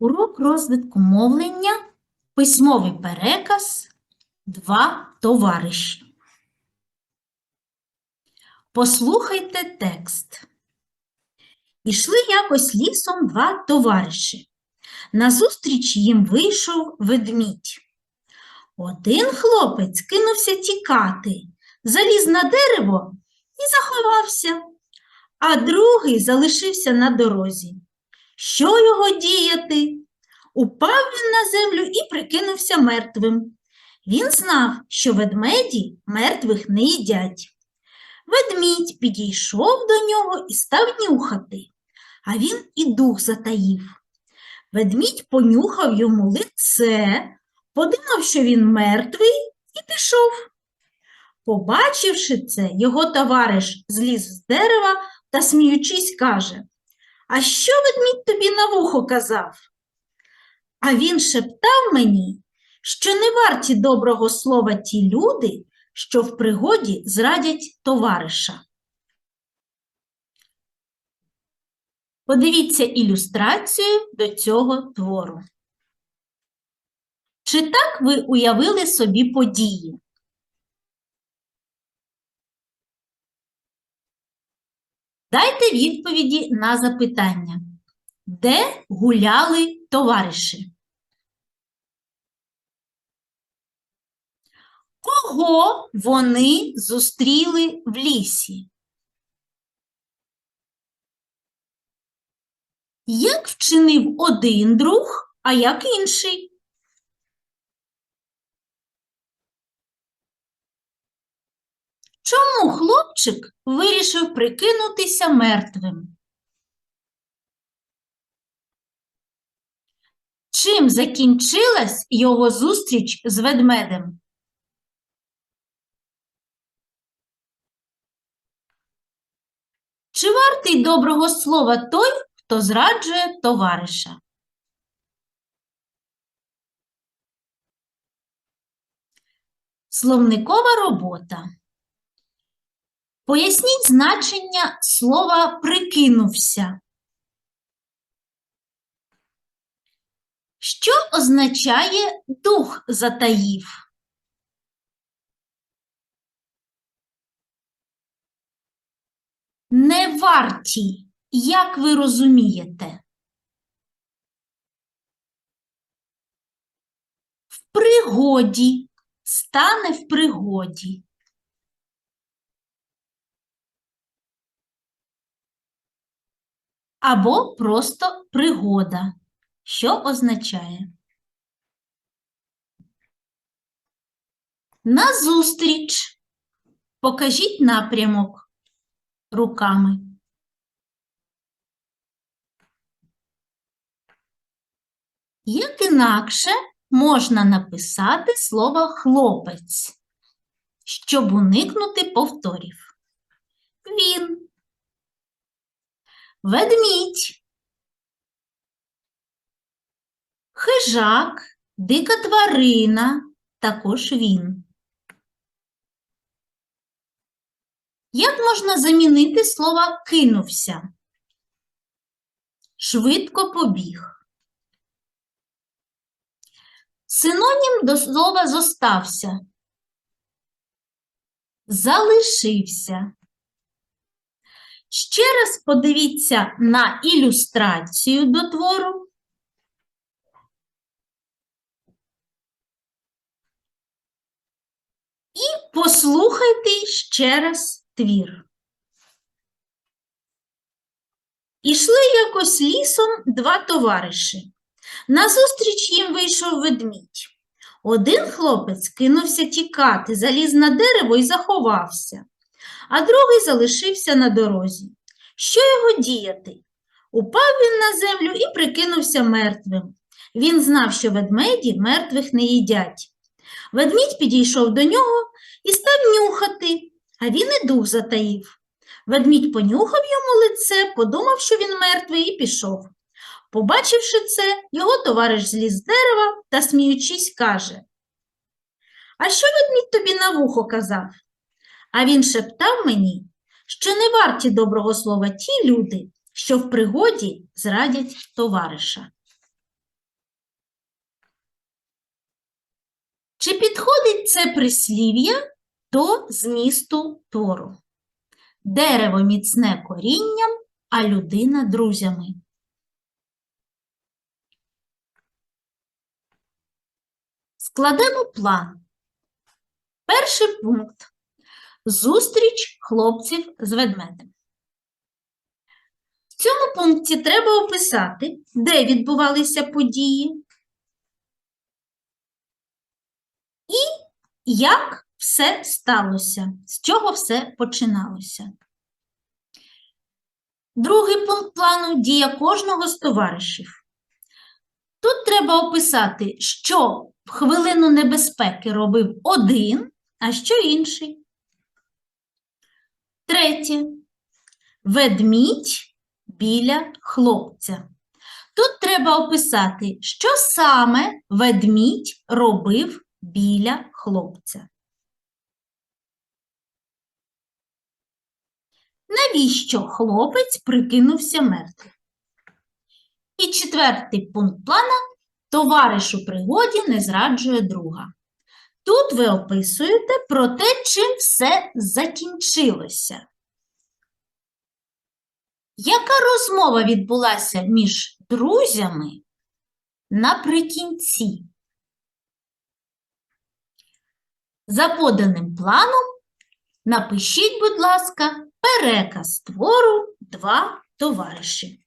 Урок розвитку мовлення, письмовий переказ, два товариші. Послухайте текст. Ішли якось лісом два товариші. Назустріч їм вийшов ведмідь. Один хлопець кинувся тікати, заліз на дерево і заховався, а другий залишився на дорозі. Що його діяти? Упав він на землю і прикинувся мертвим. Він знав, що ведмеді мертвих не їдять. Ведмідь підійшов до нього і став нюхати, а він і дух затаїв. Ведмідь понюхав йому лице, подумав, що він мертвий, і пішов. Побачивши це, його товариш зліз з дерева та, сміючись, каже А що ведмідь тобі на вухо казав? А він шептав мені, що не варті доброго слова ті люди, що в пригоді зрадять товариша. Подивіться ілюстрацію до цього твору. Чи так ви уявили собі події? Дайте відповіді на запитання. Де гуляли товариші? Кого вони зустріли в лісі? Як вчинив один друг, а як інший? Чому хлопчик вирішив прикинутися мертвим? Чим закінчилась його зустріч з ведмедем? Чи вартий доброго слова той, хто зраджує товариша? Словникова робота. Поясніть значення слова прикинувся. Що означає дух затаїв? Не варті, як ви розумієте? В пригоді, стане в пригоді. Або просто пригода, що означає Назустріч. Покажіть напрямок руками. Як інакше можна написати слово хлопець, щоб уникнути повторів? Він, ведмідь, хижак, дика тварина, також він. Як можна замінити слово кинувся? Швидко побіг. Синонім до слова зостався. Залишився. Ще раз подивіться на ілюстрацію до твору. І послухайте ще раз твір. Ішли якось лісом два товариші. Назустріч їм вийшов ведмідь. Один хлопець кинувся тікати, заліз на дерево і заховався, а другий залишився на дорозі. Що його діяти? Упав він на землю і прикинувся мертвим. Він знав, що ведмеді мертвих не їдять. Ведмідь підійшов до нього і став нюхати, а він і дух затаїв. Ведмідь понюхав йому лице, подумав, що він мертвий, і пішов. Побачивши це, його товариш зліз з дерева та, сміючись, каже А що ведмідь тобі на вухо казав? А він шептав мені, що не варті доброго слова ті люди, що в пригоді зрадять товариша. Чи підходить це прислів'я до змісту твору? Дерево міцне корінням, а людина друзями. Складемо план. Перший пункт Зустріч хлопців з ведмедем. В цьому пункті треба описати, де відбувалися події і як все сталося, з чого все починалося. Другий пункт плану дія кожного з товаришів. Тут треба описати, що в хвилину небезпеки робив один, а що інший. Третє. Ведмідь біля хлопця. Тут треба описати, що саме ведмідь робив біля хлопця. Навіщо хлопець прикинувся мертвим? І четвертий пункт плана товариш у пригоді не зраджує друга. Тут ви описуєте про те, чим все закінчилося. Яка розмова відбулася між друзями наприкінці? За поданим планом напишіть, будь ласка, переказ твору два товариші.